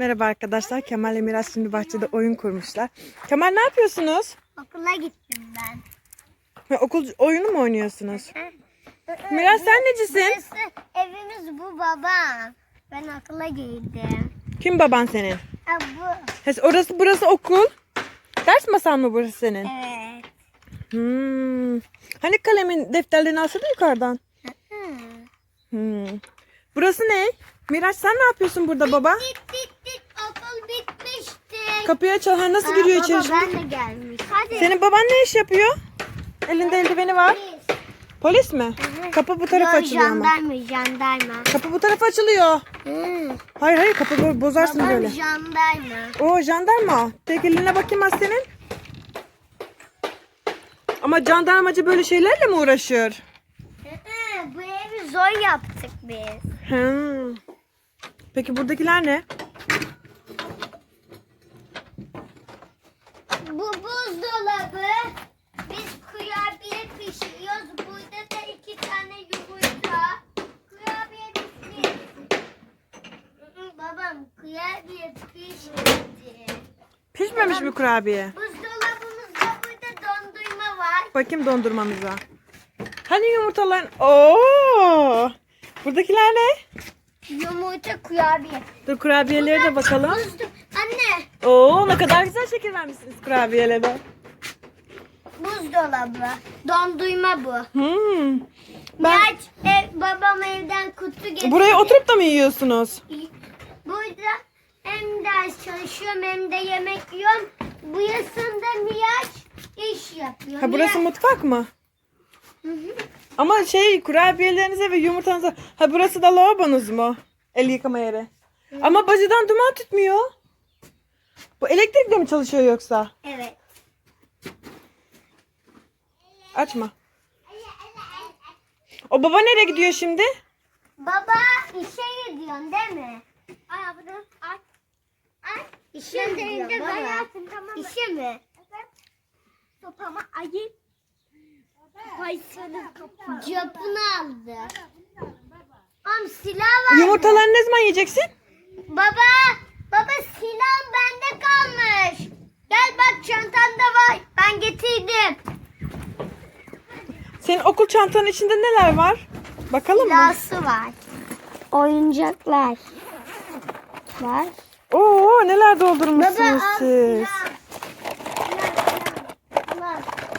Merhaba arkadaşlar. Kemal ile Miraç şimdi bahçede oyun kurmuşlar. Kemal ne yapıyorsunuz? Okula gittim ben. Ha, Okul oyunu mu oynuyorsunuz? Miraç sen necisin? Burası evimiz bu baba. Ben okula gittim. Kim baban senin? Ha, bu. Ha, Orası burası okul. Ders masan mı burası senin? Evet. Hmm. Hani kalemin defterlerini alsana yukarıdan. Hmm. Burası ne? Miraç sen ne yapıyorsun burada baba? Bitmişti. Kapıyı açal. Ha, nasıl giriyor baba, içeri şimdi? ben de gelmiş. Hadi. Senin baban ne iş yapıyor? Elinde eldiveni var. Biz. Polis mi? Kapı bu tarafa Yok, açılıyor ama. jandarma jandarma. Kapı bu tarafa açılıyor. Hı. Hayır hayır kapı bo- bozarsın Babam böyle. jandarma. O jandarma. Tek eline bakayım az senin. Ama jandarmacı böyle şeylerle mi uğraşıyor? Hı, Bu evi zor yaptık biz. Hmm. Peki buradakiler ne? Bu buzdolabı. Biz kurabiye pişiriyoruz. Burada da iki tane yumurta. Kurabiye bitti. Babam kurabiye pişmedi. Pişmemiş mi kurabiye? Buzdolabımızda burada dondurma var. Bakayım dondurmamıza. Hani yumurtalar? Oo! Buradakiler ne? Yumurta kurabiye. Dur kurabiyelere de bakalım. Buzdu. Anne Oo ne kadar güzel şekil vermişsiniz kurabiyelere. buzdolabı. Dondurma bu. Hmm. Ben Miraç ev, babam evden kutu getirdi. buraya oturup da mı yiyorsunuz? Burada hem ders çalışıyorum hem de yemek yiyorum. Bu yasında Miraç iş yapıyor. Ha burası Miraç- mutfak mı? Hı hı. Ama şey kurabiyelerinize ve yumurtanıza. Ha burası da lavabonuz mu? El yıkama yeri. Ama bacadan duman tutmuyor. Bu elektrikle mi çalışıyor yoksa? Evet. Açma. O baba nereye gidiyor şimdi? Baba işe gidiyorsun değil mi? İşe mi gidiyorsun baba? Tamam İşe mi? Vay senin kafanı. Capını aldı. Am silah var. Yumurtaları ne zaman yiyeceksin? Baba, baba silah bende kalmış. Gel bak çantamda var. Ben getirdim. Senin okul çantanın içinde neler var? Bakalım mı? Silahsı var. Oyuncaklar var. Oo neler doldurmuşsunuz siz.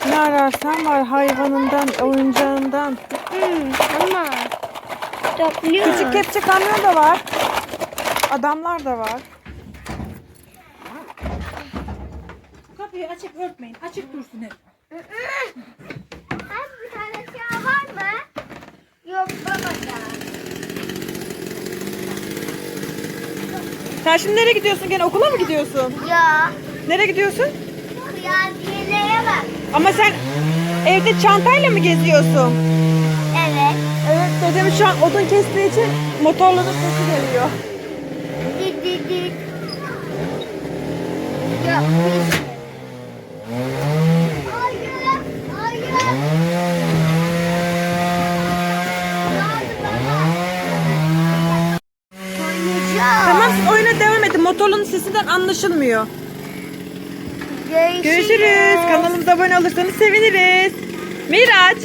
Ne ararsan var hayvanından, oyuncağından. Hmm, ama topluyor. Küçük kepçe kamyon da var. Adamlar da var. Kapıyı açık örtmeyin. Açık dursun hep. Hem bir tane silah var mı? Yok babada. Sen şimdi nereye gidiyorsun? Gene okula mı gidiyorsun? Ya Nereye gidiyorsun? kıyafetlere bak. Ama sen evde çantayla mı geziyorsun? Evet. Evet dedemiz şu an odun kestiği için motorların sesi geliyor. Dit dit dit. Yok sesinden anlaşılmıyor. Görüşürüz. Görüşürüz. Kanalımıza abone olursanız seviniriz. Miraç.